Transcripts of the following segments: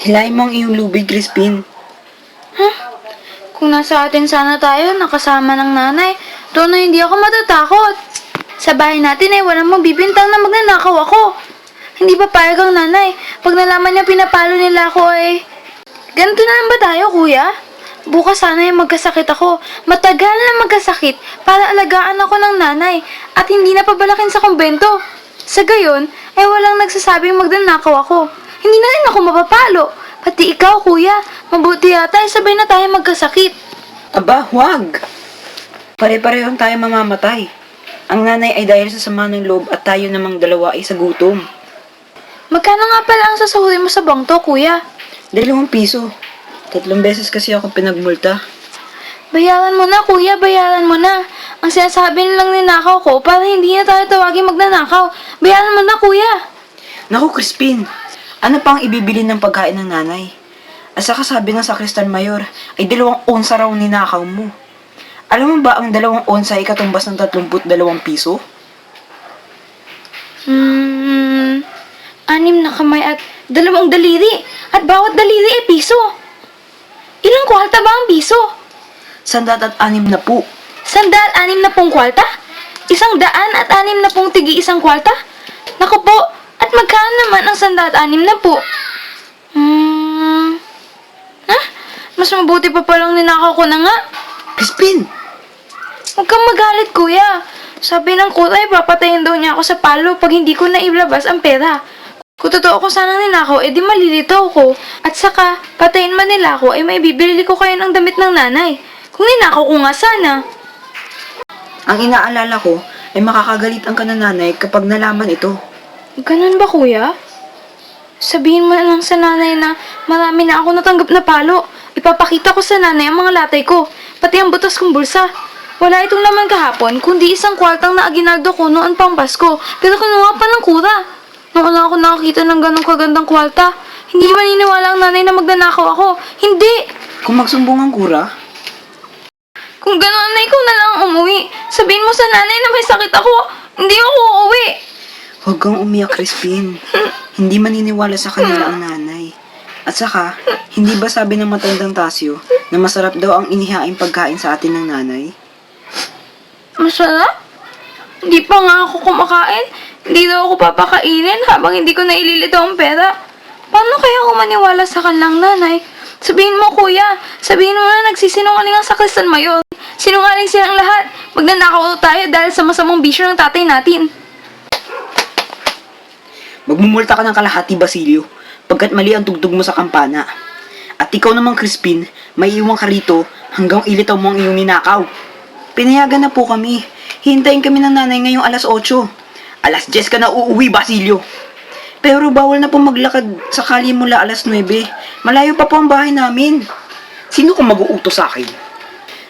Hilahin mo ang iyong lubid, Crispin. Kung nasa atin sana tayo, nakasama ng nanay, doon na hindi ako matatakot. Sa bahay natin ay walang magbibintang na magnanakaw ako. Hindi ba payag ang nanay? Pag nalaman niya pinapalo nila ako ay... Ganito na lang ba tayo, kuya? Bukas sana ay magkasakit ako. Matagal na magkasakit para alagaan ako ng nanay at hindi na pabalakin sa kumbento. Sa gayon, ay walang nagsasabing magnanakaw ako. Hindi na rin ako mapapalo. Pati ikaw, kuya. Mabuti yata ay sabay na tayo magkasakit. Aba, huwag! Pare-parehong tayo mamamatay. Ang nanay ay dahil sa sama ng loob at tayo namang dalawa ay sa gutom. Magkano nga pala ang sasahurin mo sa bangto, kuya? Dalawang piso. Tatlong beses kasi ako pinagmulta. Bayaran mo na, kuya. Bayaran mo na. Ang sinasabi nilang ninakaw ko para hindi na tayo tawagin magnanakaw. Bayaran mo na, kuya. Naku, Crispin! Ano pa ang ibibili ng pagkain ng nanay? At saka sabi ng sakristan mayor, ay dalawang onsa raw ninakaw mo. Alam mo ba ang dalawang onsa ay katumbas ng 32 piso? Hmm, anim na kamay at dalawang daliri. At bawat daliri ay piso. Ilang kwarta ba ang piso? Sandat at anim na po. Sandal, anim na pong kwarta? Isang daan at anim na pong tigi isang kwarta? Naku po, at magkano naman ang sandal at anim na po? Hmm... Ha? Mas mabuti pa palang ninakaw ko na nga. Crispin! Huwag kang magalit, kuya. Sabi ng kuya, papatayin daw niya ako sa palo pag hindi ko nailabas ang pera. Kung totoo ko sanang ninakaw, edi malilitaw ko. At saka, patayin man nila ako, eh may bibili ko kayo ng damit ng nanay. Kung ninakaw ko nga sana. Ang inaalala ko ay makakagalit ang kanananay kapag nalaman ito. Ganun ba, kuya? Sabihin mo na lang sa nanay na marami na ako natanggap na palo. Ipapakita ko sa nanay ang mga latay ko, pati ang butas kong bulsa. Wala itong laman kahapon, kundi isang kwartang na aginaldo ko noon pang Pasko, pero kinuha pa ng kura. Noon lang ako nakakita ng ganong kagandang kwarta. Hindi maniniwala ang nanay na magnanakaw ako. Hindi! Kung magsumbong ang kura, Kung gano'n na ikaw na lang ang umuwi, sabihin mo sa nanay na may sakit ako. Hindi ako uuwi. Huwag kang umiyak, Crispin. Hindi maniniwala sa kanila ang nanay. At saka, hindi ba sabi ng matandang Tasyo na masarap daw ang inihaing pagkain sa atin ng nanay? Masarap? Hindi pa nga ako kumakain. Hindi daw ako papakainin habang hindi ko naililito ang pera. Paano kaya ako maniwala sa kanilang nanay? Sabihin mo, kuya. Sabihin mo na nagsisinungaling ang sakristan mayon. Sinungaling silang lahat. Magnanakaw tayo dahil sa masamang bisyo ng tatay natin. Magmumulta ka ng kalahati, Basilio, pagkat mali ang tugtog mo sa kampana. At ikaw namang, Crispin, may iwan ka rito hanggang ilitaw mo ang iyong ninakaw. Pinayagan na po kami. Hintayin kami ng nanay ngayong alas 8. Alas 10 ka na uuwi, Basilio. Pero bawal na po maglakad sakali mula alas 9. Malayo pa po ang bahay namin. Sino kung mag-uutos sa akin?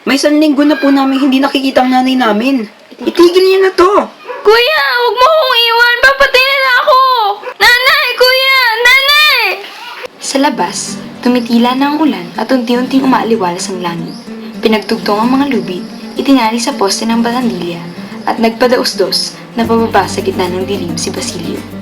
May isang linggo na po namin hindi nakikita ang nanay namin. Itigil niyo na to. Kuya, huwag mo akong iwan. Papatay nila ako. Nanay, kuya, nanay! Labas, tumitila na ang ulan at unti-unting umaaliwalas ang langit. Pinagtugtong ang mga lubid, itinali sa poste ng barandilya at nagpadausdos na pababa sa gitna ng dilim si Basilio.